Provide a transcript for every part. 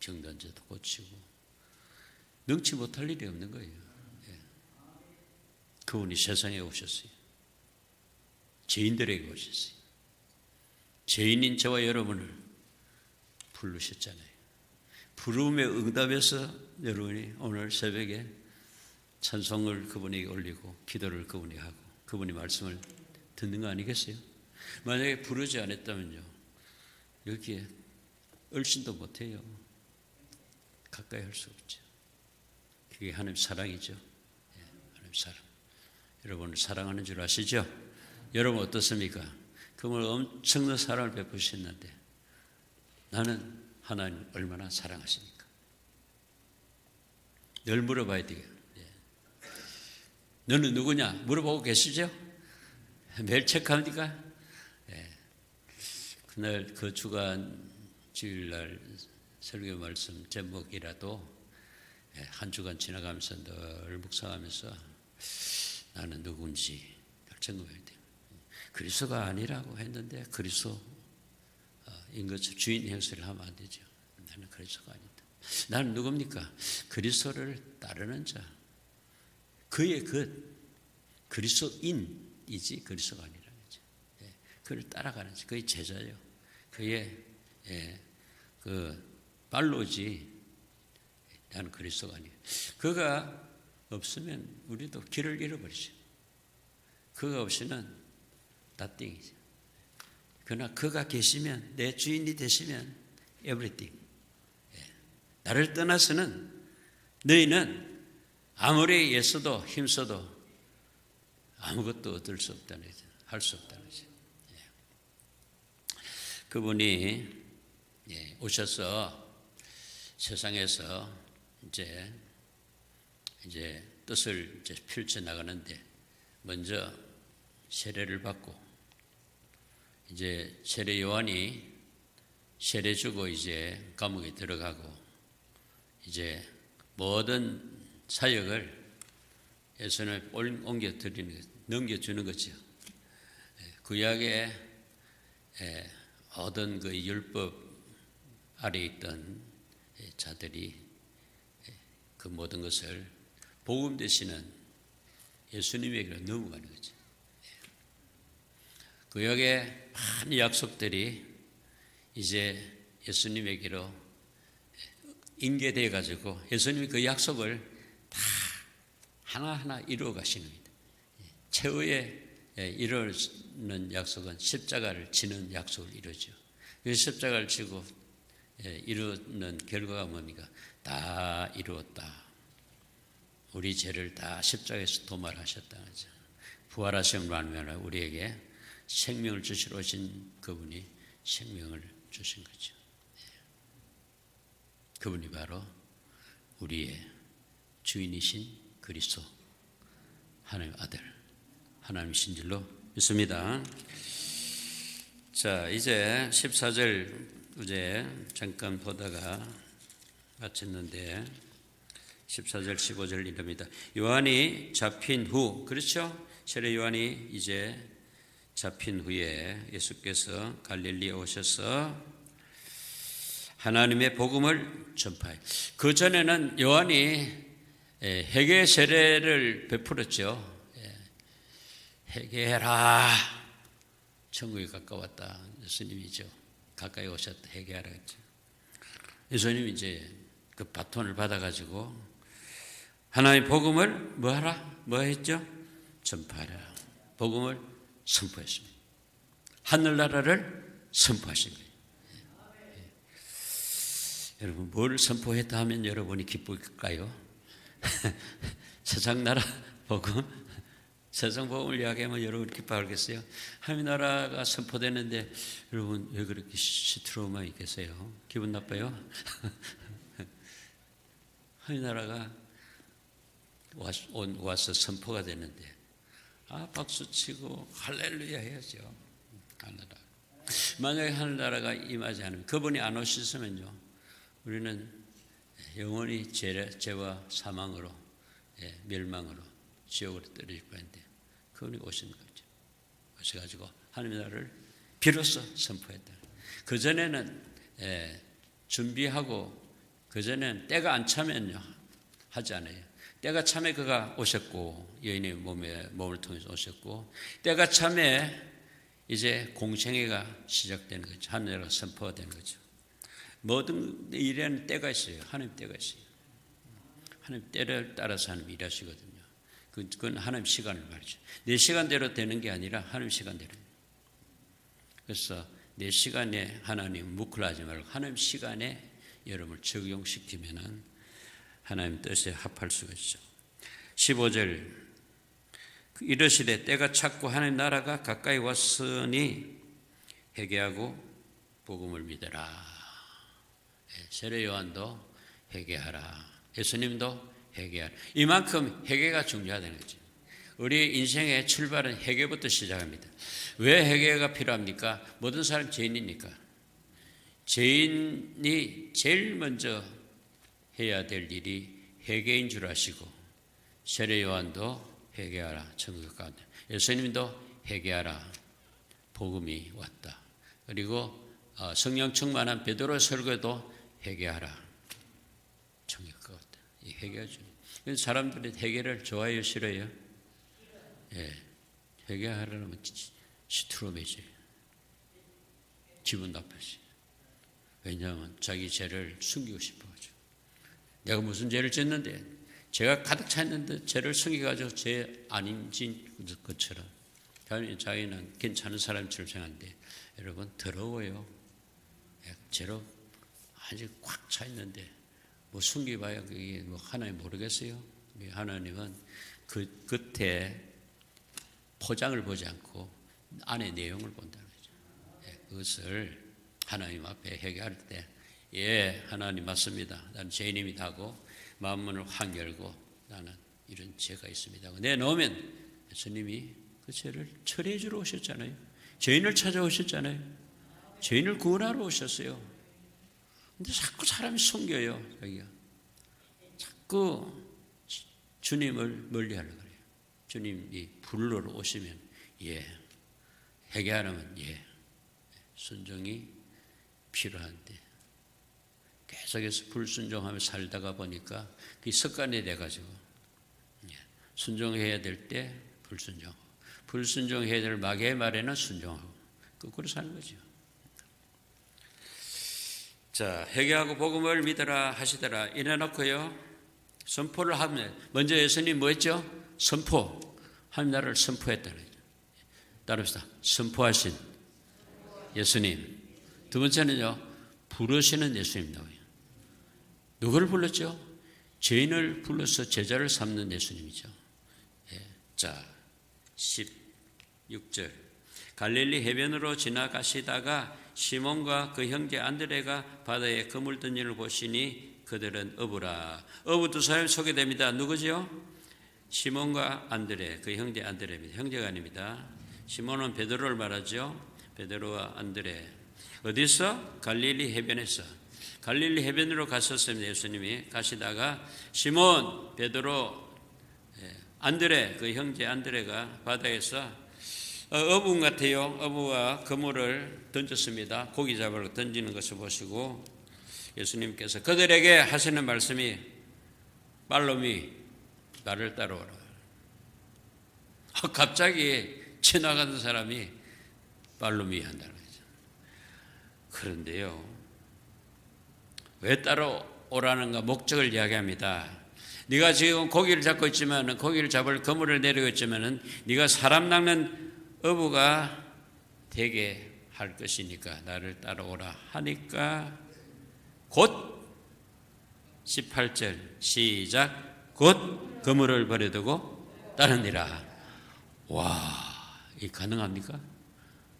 병든자도 고치고 능치 못할 일이 없는 거예요. 예. 그분이 세상에 오셨어요. 죄인들에게 오셨어요. 죄인인 저와 여러분을 부르셨잖아요. 부름에 응답해서 여러분이 오늘 새벽에 찬송을 그분에게 올리고 기도를 그분에게 하고 그분이 말씀을 듣는 거 아니겠어요? 만약에 부르지 않았다면요. 여기에 얼씬도 못해요. 가까이 할 수 없죠. 그게 하나님 사랑이죠. 예, 하나님 사랑. 여러분을 사랑하는 줄 아시죠? 여러분 어떻습니까? 그분을 엄청난 사랑을 베푸셨는데 나는 하나님 얼마나 사랑하십니까? 늘 물어봐야 돼요. 예. 너는 누구냐? 물어보고 계시죠? 매일 체크합니까? 예. 그날 그 주간 주일날 설교 말씀 제목이라도 예, 한 주간 지나가면서 늘 묵상하면서 나는 누군지 결정해야 돼요. 그리스도가 아니라고 했는데 그리스도인 것처럼 주인 행세를 하면 안 되죠. 나는 그리스도가 아니다. 나는 누굽니까? 그리스도를 따르는 자. 그의 그 그리스도인이지 그리스도가 아니라는 거죠. 예, 그를 따라가는 자. 그의 제자요. 그의 예, 그 발로지. 나는 그리스도가 아니에요. 그가 없으면 우리도 길을 잃어버리죠. 그가 없이는 나띵이죠. 그러나 그가 계시면 내 주인이 되시면 everything. 예. 나를 떠나서는 너희는 아무리 애써도 힘써도 아무것도 얻을 수 없다는 거죠. 할 수 없다는 거죠. 예. 그분이 예, 오셔서 세상에서 이제 이제 뜻을 이제 펼쳐 나가는데 먼저 세례를 받고 이제 세례 요한이 세례 주고 이제 감옥에 들어가고 이제 모든 사역을 예수님에 옮겨 드리는 넘겨 주는 거죠. 구약에 얻은 그 율법 아래 있던 자들이 그 모든 것을 복음 되시는 예수님에게로 넘어가는 거죠. 구약의 많은 약속들이 이제 예수님에게로 인계되어 가지고 예수님이 그 약속을 다 하나하나 이루어 가시는 겁니다. 최후의 이루는 약속은 십자가를 지는 약속을 이루죠. 그 십자가를 지고 이루는 결과가 뭡니까? 다 이루었다. 우리 죄를 다 십자가에서 거죠. 부활하심을 말미암아 우리에게 생명을 주시러 오신 그분이 생명을 주신 거죠. 그분이 바로 우리의 주인이신 그리스도 하나님 아들 하나님이신 줄로 믿습니다. 자 이제 14절 이제 잠깐 보다가 마쳤는데 14절 15절 이릅니다. 요한이 잡힌 후 그렇죠? 세례 요한이 이제 잡힌 후에 예수께서 갈릴리에 오셔서 하나님의 복음을 전파해. 그 전에는 요한이 회개 세례를 베풀었죠. 회개해라. 천국이 가까웠다. 예수님이죠. 가까이 오셨다. 회개하라 했죠. 예수님이 이제 그 바톤을 받아가지고 하나님 복음을 뭐 하라? 뭐 했죠? 전파하라. 복음을 선포했습니다. 하늘나라를 선포하신 거예요. 여러분, 뭘 선포했다 하면 여러분이 기쁠까요? 세상 나라 복음, 세상 복음을 이야기하면 여러분 기뻐하겠어요? 하나님 나라가 선포되는데 여러분 왜 그렇게 시트로만 계세요? 기분 나빠요? 하나님 나라가 와서 선포가 되는데 아 박수 치고 할렐루야 해야죠. 하늘나라. 만약에 하늘나라가 임하지 않으면 그분이 안 오셨으면요. 우리는 영원히 죄, 죄와 사망으로 예, 멸망으로 지옥으로 떨어질 뻔한데 그분이 오신 거죠. 오셔가지고 하나님의 나라를 비로소 선포했다. 그 전에는 예, 준비하고 그전엔 때가 안 차면요. 하지 않아요. 때가 참에 그가 오셨고 여인의 몸에 몸을 통해서 오셨고 때가 참에 이제 공생애가 시작되는 거죠. 하늘나라가 선포가 되는 거죠. 모든 일에는 때가 있어요. 하나님 때가 있어요. 하나님 때를 따라서 하나님 일하시거든요. 그건 하나님 시간을 말이죠. 내 시간대로 되는 게 아니라 하나님 시간대로. 그래서 내 시간에 하나님 묵클하지 말고 하나님 시간에 여러분을 적용시키면은 하나님 뜻에 합할 수가 있죠. 15절 이르시되 때가 찼고 하나님 나라가 가까이 왔으니 회개하고 복음을 믿어라. 예, 세례 요한도 회개하라. 예수님도 회개하라. 이만큼 회개가 중요하다는 거죠. 우리 인생의 출발은 회개부터 시작합니다. 왜 회개가 필요합니까? 모든 사람 죄인이니까. 죄인이 제일 먼저 해야 될 일이 회개인 줄 아시고 세례 요한도 회개하라 천국 가운데 예수님도 회개하라 복음이 왔다. 그리고 어, 성령 충만한 베드로 설교도 회개하라 회개가 중. 사람들이 회개를 좋아해요 싫어요? 예, 회개하려면 시트로매지 기분 나쁘지. 왜냐하면 자기 죄를 숨기고 싶어가지고 내가 무슨 죄를 짓는데 죄가 가득 차 있는데 죄를 숨겨가지고 죄 아닌 것처럼 자기는 괜찮은 사람처럼 생각하는데 여러분 더러워요. 죄로 아주 꽉차 있는데 뭐 숨기봐야 그게 뭐 하나님 모르겠어요. 하나님은 그 끝에 포장을 보지 않고 안의 내용을 본다는 거죠. 그것을 하나님 앞에 회개할 때, 예, 하나님 맞습니다. 나는 죄인입니다 하고 마음문을 확 열고 나는 이런 죄가 있습니다. 내놓으면 예수님이 그 죄를 처리해 주러 오셨잖아요. 죄인을 찾아오셨잖아요. 죄인을 구원하러 오셨어요. 근데 자꾸 사람이 숨겨요, 여기가. 자꾸 주님을 멀리 하려고 그래요. 주님이 불러러 오시면, 예. 회개하려면, 예. 순종이 필요한데 계속해서 불순종하며 살다가 보니까 그 습관이 돼가지고 예, 순종해야 될 때 불순종, 불순종해야 될 마귀의 말에는 순종하고 거꾸로 사는 거죠. 자, 회개하고 복음을 믿어라 하시더라. 이래 놓고요. 선포를 하면 먼저 예수님 뭐 했죠? 선포. 하나님 나라를 선포했다는 거죠. 따릅시다. 선포하신 예수님. 두 번째는요, 부르시는 예수님 나와요. 누구를 불렀죠? 죄인을 불러서 제자를 삼는 예수님이죠. 예. 자, 16절. 갈릴리 해변으로 지나가시다가 시몬과 그 형제 안드레가 바다에 그물 던지를 보시니 그들은 어부라. 어부 두 사람이 소개됩니다. 누구죠? 시몬과 안드레, 그 형제 안드레입니다. 형제가 아닙니다. 시몬은 베드로를 말하죠. 베드로와 안드레. 어디서? 갈릴리 해변에서. 갈릴리 해변으로 갔었습니다. 예수님이 가시다가 시몬, 베드로, 예, 안드레, 그 형제 안드레가 바다에서 어, 어부 같아요. 어부가 그물을 던졌습니다. 고기 잡으러 던지는 것을 보시고 예수님께서 그들에게 하시는 말씀이 말로미 나를 따라오라. 아, 갑자기 지나가는 사람이 말로미 한다는 그런데요. 왜 따로 오라는가 목적을 이야기합니다. 네가 지금 고기를 잡고 있지만 고기를 잡을 그물을 내리고 있지만은 네가 사람 낚는 어부가 되게 할 것이니까 나를 따라오라 하니까 곧 18절 시작 곧 그물을 버려두고 따르니라 와, 이 가능합니까?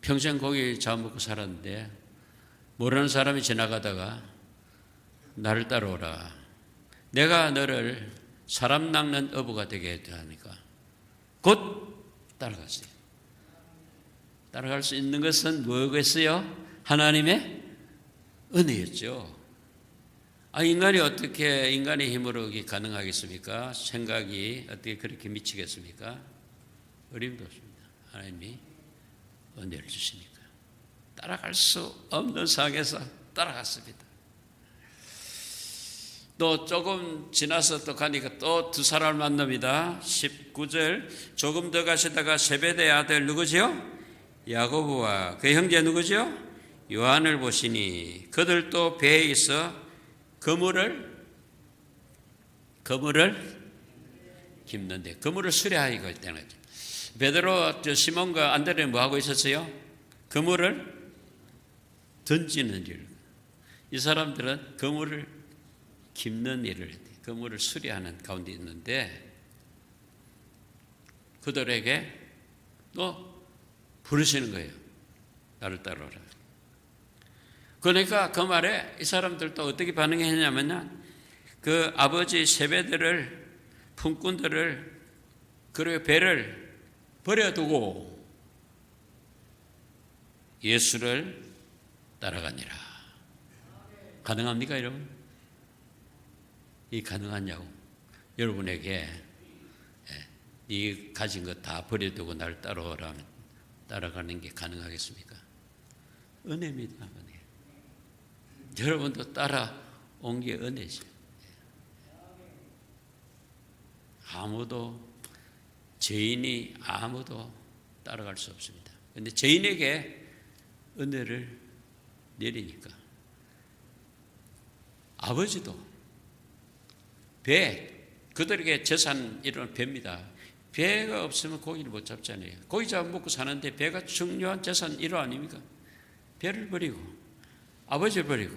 평생 고기 잡아먹고 살았는데 모르는 사람이 지나가다가 나를 따라오라. 내가 너를 사람 낚는 어부가 되게 하니까 곧 따라갔어요. 따라갈 수 있는 것은 뭐겠어요? 하나님의 은혜였죠. 아, 인간이 어떻게 인간의 힘으로 가능하겠습니까? 생각이 어떻게 그렇게 미치겠습니까? 어림도 없습니다. 하나님이 은혜를 주시니까. 따라갈 수 없는 상에서 따라갔습니다. 또 조금 지나서 또 가니까 또 두 사람을 만납니다. 19절 조금 더 가시다가 세베대 아들 누구지요? 야고보와 그 형제 누구지요? 요한을 보시니 그들도 배에 있어 그물을 그물을 깁는데 그물을 수리하기가 있다는 거죠. 베드로 저 시몬과 안드레는 뭐 하고 있었어요? 그물을 던지는 일. 이 사람들은 그물을 깁는 일을. 그물을 수리하는 가운데 있는데 그들에게 또 부르시는 거예요. 나를 따라오라. 그러니까 그 말에 이 사람들도 어떻게 반응했냐면요. 그 아버지 세배들을 품꾼들을 그리고 배를 버려두고 예수를 따라가니라. 가능합니까, 여러분? 이 가능하냐고. 여러분에게 이 가진 것 다 버려두고 날 따라오라면 따라가는 게 가능하겠습니까? 은혜입니다, 은혜. 여러분도 따라온 게 은혜죠. 아무도 죄인이 아무도 따라갈 수 없습니다. 근데 죄인에게 은혜를 내리니까 아버지도 배 그들에게 재산 이런 배입니다. 배가 없으면 고기를 못 잡잖아요. 고기 잡아 먹고 사는데 배가 중요한 재산 일호 아닙니까? 배를 버리고 아버지를 버리고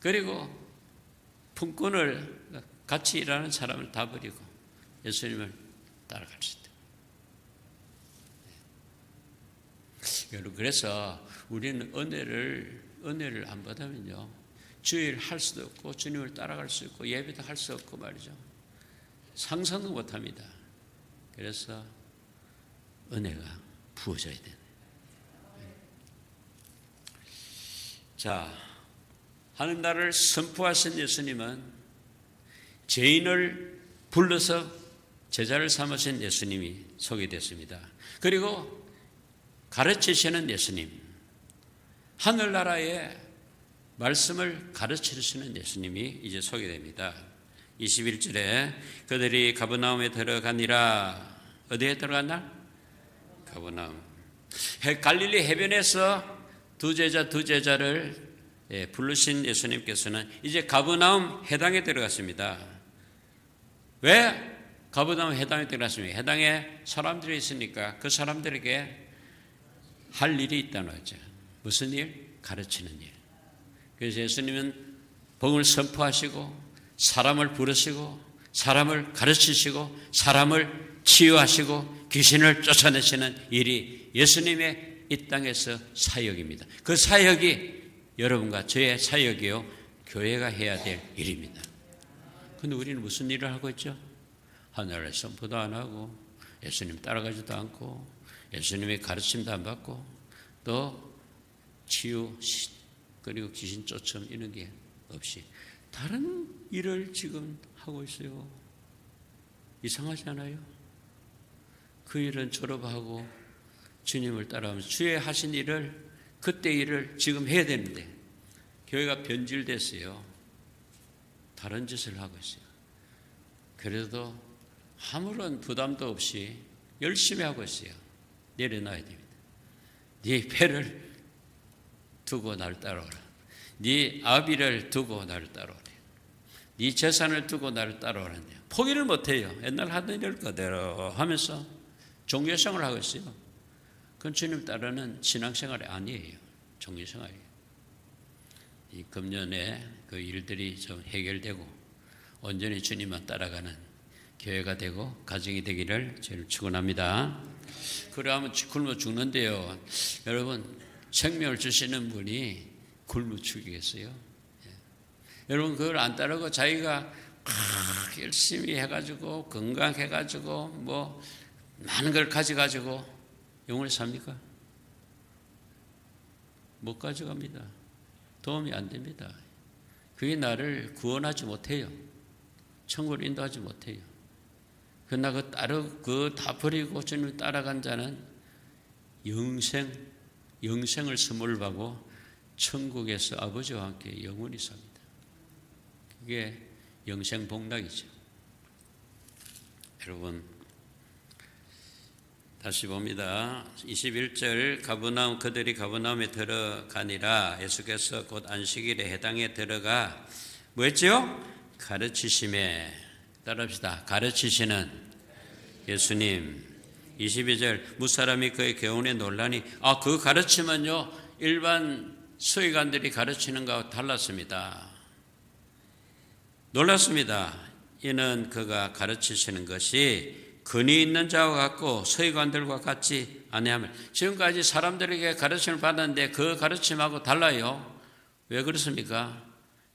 그리고 품꾼을 같이 일하는 사람을 다 버리고 예수님을 수 있다. 여러분 그래서 우리는 은혜를 은혜를 안 받으면요 주일 할 수도 없고 주님을 따라갈 수 있고 예배도 할 수 없고 말이죠 상상도 못 합니다. 그래서 은혜가 부어져야 되는. 자 하는 날을 선포하신 예수님은 죄인을 불러서 제자를 삼으신 예수님이 소개됐습니다. 그리고 가르치시는 예수님, 하늘나라의 말씀을 가르치시는 예수님이 이제 소개됩니다. 21절에 그들이 가버나움에 들어가니라. 어디에 들어갔나? 가버나움. 갈릴리 해변에서 두 제자 두 제자를 예, 부르신 예수님께서는 이제 가버나움 해당에 들어갔습니다. 왜 가버나움 해당에 들어갔습니까? 해당에 사람들이 있으니까 그 사람들에게 할 일이 있다는 거죠. 무슨 일? 가르치는 일. 그래서 예수님은 복을 선포하시고 사람을 부르시고 사람을 가르치시고 사람을 치유하시고 귀신을 쫓아내시는 일이 예수님의 이 땅에서 사역입니다. 그 사역이 여러분과 저의 사역이요 교회가 해야 될 일입니다. 근데 우리는 무슨 일을 하고 있죠? 하늘을 선포도 안 하고 예수님 따라가지도 않고 예수님의 가르침도 안 받고 또 치유 그리고 귀신 쫓음 이런 게 없이 다른 일을 지금 하고 있어요. 이상하지 않아요? 그 일은 졸업하고 주님을 따라하면서 주의 하신 일을 그때 일을 지금 해야 되는데 교회가 변질됐어요. 다른 짓을 하고 있어요. 그래도 아무런 부담도 없이 열심히 하고 있어요. 내려놔야 됩니다. 네 배를 두고 날 따라오라. 네 아비를 두고 나를 따라오라. 네 재산을 두고 나를 따라오는데 포기를 못해요. 옛날 하던 일 그대로 하면서 종교생활을 하고 있어요. 그건 주님 따르는 신앙생활이 아니에요. 종교생활이에요. 이 금년에 그 일들이 좀 해결되고 온전히 주님만 따라가는 교회가 되고 가정이 되기를 저를 축원합니다. 그러면 굶어 죽는데요. 여러분 생명을 주시는 분이 굶어 죽이겠어요? 예. 여러분 그걸 안 따르고 자기가 열심히 해가지고 건강해가지고 뭐 많은 걸 가져가지고 영원히 삽니까? 못 가져갑니다. 도움이 안 됩니다. 그게 나를 구원하지 못해요. 천국을 인도하지 못해요. 그러나 그 따르 그다 버리고 주님을 따라간 자는 영생 영생을 선물 받고 천국에서 아버지와 함께 영원히 삽니다. 그게 영생 복락이죠. 여러분 다시 봅니다. 21절 가브나움 그들이 가브나움에 들어가니라 예수께서 곧 안식일에 해당에 들어가 뭐였죠? 가르치심에 따라합시다. 가르치시는 예수님 22절 무사람이 그의 교훈에 논란이 아그 가르침은요 일반 서기관들이 가르치는 것과 달랐습니다. 놀랐습니다. 이는 그가 가르치시는 것이 근위 있는 자와 같고 서기관들과 같지 아니하면 지금까지 사람들에게 가르침을 받았는데 그 가르침하고 달라요. 왜 그렇습니까?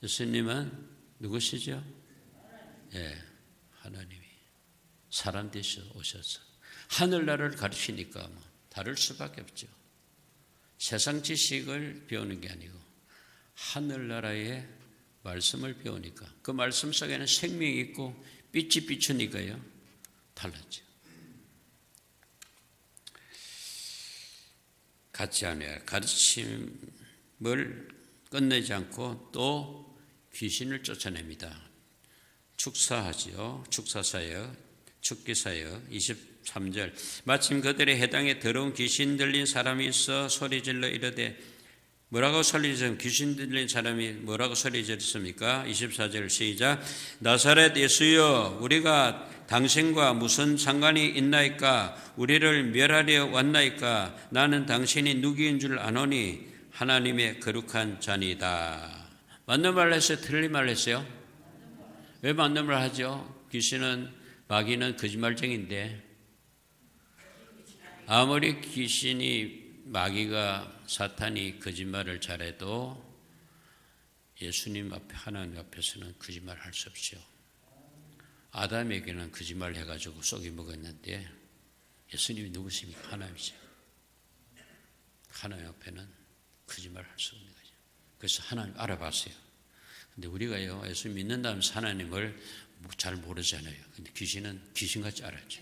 예수님은 누구시죠? 예, 하나님이 사람 되셔 오셔서 하늘나라를 가르치니까 뭐 다를 수밖에 없죠. 세상 지식을 배우는 게 아니고 하늘나라의 말씀을 배우니까 그 말씀 속에는 생명이 있고 빛이 비추니까요. 달랐죠. 같지 않아요. 가르침을 끝내지 않고 또 귀신을 쫓아냅니다. 축사하지요. 축사사역, 축기사역 23절 마침 그들의 해당에 더러운 귀신 들린 사람이 있어 소리질러 이르되 뭐라고 소리 지르 귀신 들린 사람이 뭐라고 소리 지르습니까? 24절 시작 나사렛 예수여 우리가 당신과 무슨 상관이 있나이까 우리를 멸하려 왔나이까 나는 당신이 누구인 줄 아노니 하나님의 거룩한 자니다 맞는 말 했어요? 틀린 말 했어요? 왜 맞는 말 하죠? 귀신은 마귀는 거짓말쟁인데 아무리 귀신이 마귀가 사탄이 거짓말을 잘해도 예수님 앞에 하나님 앞에서는 거짓말 할 수 없죠. 아담에게는 거짓말 해가지고 쏙이 먹었는데 예수님이 누구십니까? 하나님이죠. 하나님 앞에는 거짓말 할 수 없는 거죠. 그래서 하나님 알아봤어요. 근데 우리가요, 예수 믿는다면 하나님을 잘 모르잖아요. 근데 귀신은 귀신같이 알았죠.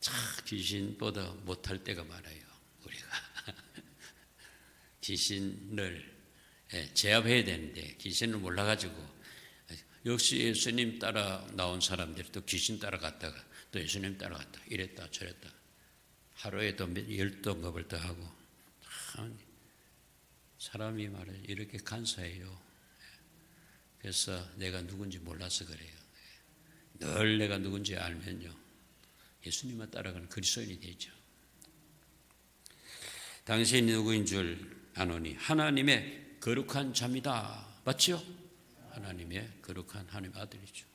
참 귀신보다 못할 때가 많아요. 우리가 귀신을 예, 제압해야 되는데 귀신을 몰라가지고 역시 예수님 따라 나온 사람들이 또 귀신 따라갔다가 또 예수님 따라갔다 이랬다 저랬다 하루에 또 열두 겁을 더 하고 참 사람이 말해 이렇게 간사해요. 그래서 내가 누군지 몰라서 그래요. 늘 내가 누군지 알면요. 예수님만 따라가는 그리스도인이 되죠. 당신이 누구인 줄 아노니 하나님의 거룩한 자입니다. 맞죠? 하나님의 거룩한 하나님 아들이죠.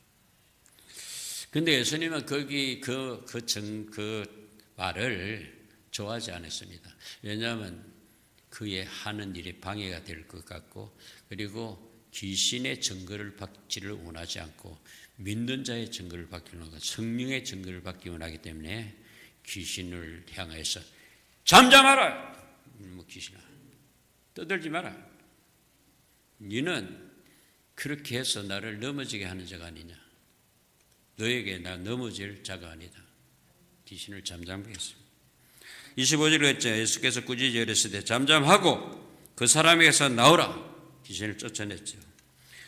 근데 예수님은 거기 그, 그, 정, 그 말을 좋아하지 않았습니다. 왜냐하면 그의 하는 일이 방해가 될 것 같고, 그리고 귀신의 증거를 받지를 원하지 않고, 믿는 자의 증거를 받기를 원하고, 성령의 증거를 받기 원하기 때문에 귀신을 향해서 잠잠하라! 뭐 귀신아. 떠들지 마라. 너는 그렇게 해서 나를 넘어지게 하는 자가 아니냐. 너에게 나 넘어질 자가 아니다. 귀신을 잠잠하게 했습니다. 25절로 했죠. 예수께서 꾸짖어 이르시되 잠잠하고 그 사람에게서 나오라. 귀신을 쫓아냈죠.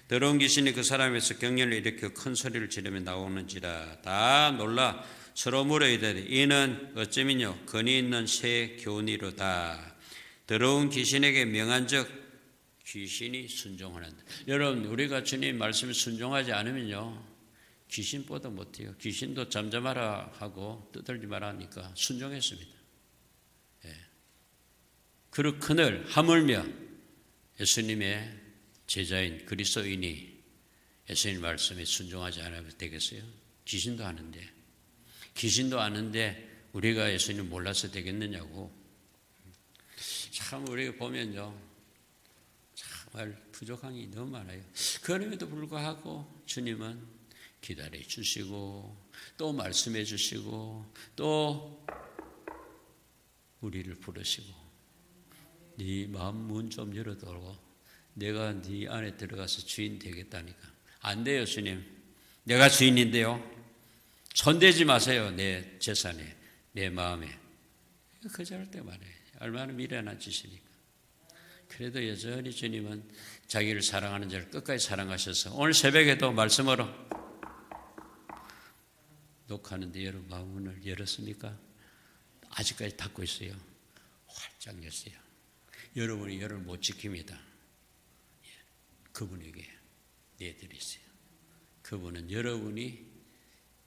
더러운 귀신이 그 사람에서 경련을 일으켜 큰 소리를 지르며 나오는지라 다 놀라 서로 물어 이르되 이는 어쩌면요 건이 있는 새 교훈이로다. 더러운 귀신에게 명한적 귀신이 순종하는다. 여러분 우리가 주님 말씀에 순종하지 않으면요 귀신보다 못해요. 귀신도 잠잠하라 하고 떠들지 마라 하니까 순종했습니다. 예. 그렇거늘 하물며 예수님의 제자인 그리스도인이 예수님 말씀에 순종하지 않으면 되겠어요? 귀신도 아는데 귀신도 아는데 우리가 예수님 몰라서 되겠느냐고 참 우리가 보면요 정말 부족한 게 너무 많아요. 그럼에도 불구하고 주님은 기다려 주시고 또 말씀해 주시고 또 우리를 부르시고 네 마음 문 좀 열어두고 내가 네 안에 들어가서 주인 되겠다니까 안 돼요 주님 내가 주인인데요 손대지 마세요 내 재산에 내 마음에 거절할 때 말해요 얼마나 미련한 짓이니까 그래도 여전히 주님은 자기를 사랑하는 자를 끝까지 사랑하셔서 오늘 새벽에도 말씀으로 녹화하는데 여러분 마음문을 열었습니까? 아직까지 닫고 있어요. 활짝 열어요. 여러분이 열을 못 지킵니다. 예, 그분에게 내드리세요. 그분은 여러분이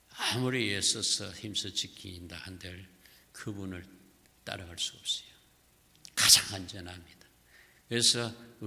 아무리 애써서 힘써 지킨다 한들 그분을 따라갈 수 없어요. 가장 안전합니다. 그래서